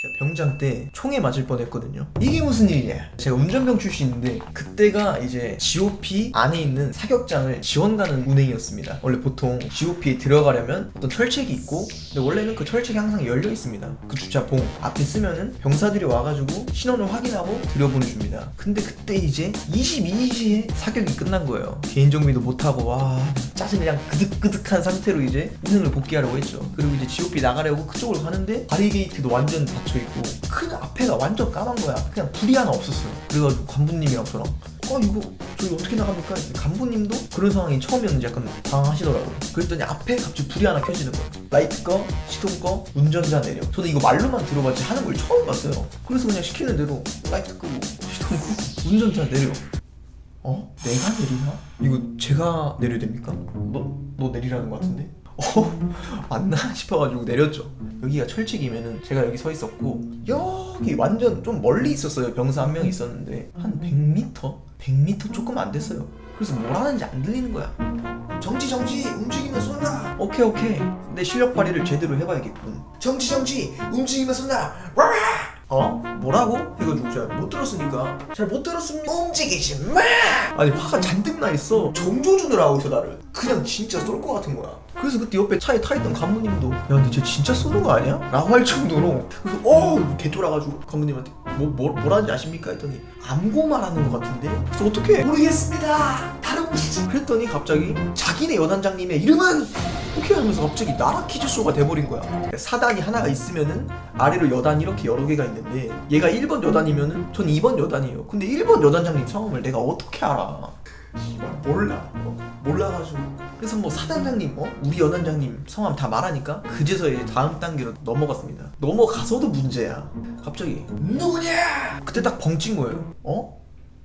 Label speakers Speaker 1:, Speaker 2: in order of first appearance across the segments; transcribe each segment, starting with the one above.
Speaker 1: 제가 병장 때 총에 맞을 뻔했거든요. 이게 무슨 일이냐? 제가 운전병 출신인데 그때가 이제 GOP 안에 있는 사격장을 지원 가는 운행이었습니다. 원래 보통 GOP에 들어가려면 어떤 철책이 있고 근데 원래는 그 철책이 항상 열려 있습니다. 그 주차 봉 앞에 쓰면은 병사들이 와가지고 신원을 확인하고 들여보내줍니다. 근데 그때 이제 22시에 사격이 끝난 거예요. 개인 정비도 못하고 와 짜증 그냥 그득그득한 상태로 이제 운행을 복귀하려고 했죠. 그리고 이제 GOP 나가려고 그쪽으로 가는데 바리게이트도 완전 닫혀 있고 그 앞에가 완전 까만 거야. 그냥 불이 하나 없었어요. 그래가지고 간부님이랑 저랑 어 이거 저희 어떻게 나갑니까? 간부님도 그런 상황이 처음이었는지 약간 당황하시더라고요. 그랬더니 앞에 갑자기 불이 하나 켜지는 거예요. 라이트 꺼, 시동 꺼, 운전자 내려. 저는 이거 말로만 들어봤지 하는 걸 처음 봤어요. 그래서 그냥 시키는 대로 라이트 끄고 시동 끄고 운전자 내려. 어? 내가 내리나? 이거 제가 내려야 됩니까? 너, 너 내리라는 것 같은데? 어? 맞나 싶어가지고 내렸죠. 여기가 철책이면은 제가 여기 서 있었고 여기 완전 좀 멀리 있었어요. 병사 한 명 있었는데 한 100m? 100m 조금 안 됐어요. 그래서 뭘 하는지 안 들리는 거야. 정지 정지 움직이면 쏜다. 오케이 오케이. 내 실력 발휘를 제대로 해봐야겠군. 정지 정지 움직이면 쏜다. 와라. 어? 뭐라고? 해가지고 잘 못 들었으니까 잘 못 들었습니다 움직이지 마! 아니 화가 잔뜩 나 있어 정조준을 하고 있어 나를 그냥 진짜 쏠 것 같은 거야 그래서 그때 옆에 차에 타 있던 간부님도 야 근데 쟤 진짜 쏘는 거 아니야? 라고 할 정도로 그래서 어 개쫄아가지고 간부님한테 뭐, 뭐 뭐라는지 아십니까? 했더니 암고 말하는 것 같은데 그래서 어떻게 모르겠습니다 다른 분이지 그랬더니 갑자기 자기네 여단장님의 이름은 오케이 하면서 갑자기 나라 퀴즈쇼가 돼버린 거야. 사단이 하나가 있으면은 아래로 여단이 이렇게 여러 개가 있는데 얘가 1번 여단이면은 전 2번 여단이에요. 근데 1번 여단장님 성함을 내가 어떻게 알아? 몰라. 어, 몰라가지고. 그래서 뭐 사단장님 어 우리 여단장님 성함 다 말하니까 그제서 이제 다음 단계로 넘어갔습니다. 넘어가서도 문제야. 갑자기 누구냐? 그때 딱 벙찐 거예요. 어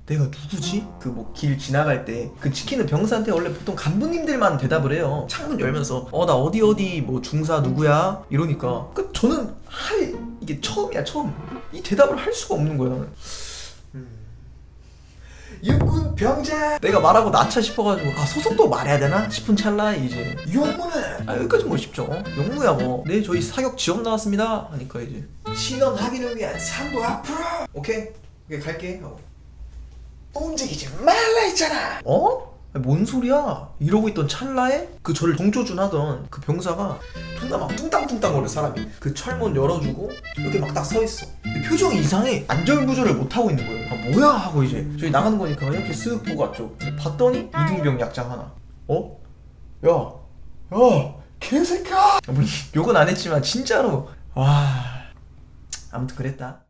Speaker 1: 내가 누구지? 그 뭐 길 지나갈 때 그 지키는 병사한테 원래 보통 간부님들만 대답을 해요. 창문 열면서 어 나 어디 어디 뭐 중사 누구야? 이러니까. 그 저는 할 이게 처음이야 처음. 이 대답을 할 수가 없는 거야. 나는. 음. 육군 병장 내가 말하고 나차 싶어가지고 아 소속도 말해야 되나? 싶은 찰나에 이제 용무는 아 여기까지 뭐 쉽죠. 용무야 뭐네 저희 사격 지원 나왔습니다. 하니까 이제. 신원 확인을 위한 3부 앞으로. 오케이. 오케이 갈게. 하고 움직이지 말라 했잖아. 어? 뭔 소리야? 이러고 있던 찰나에 그 저를 동조준 하던 그 병사가 존나 막 뚱땅뚱땅거려 사람이 그 철문 열어주고 이렇게 막 딱 서 있어. 근데 표정이 이상해. 안절부절을 못 하고 있는 거예요. 아, 뭐야 하고 이제 저희 나가는 거니까 이렇게 쓱 보고 왔죠. 봤더니 이등병 약장 하나. 어? 야, 야, 개새끼야. 물론 욕은 안 했지만 진짜로 와 아무튼 그랬다.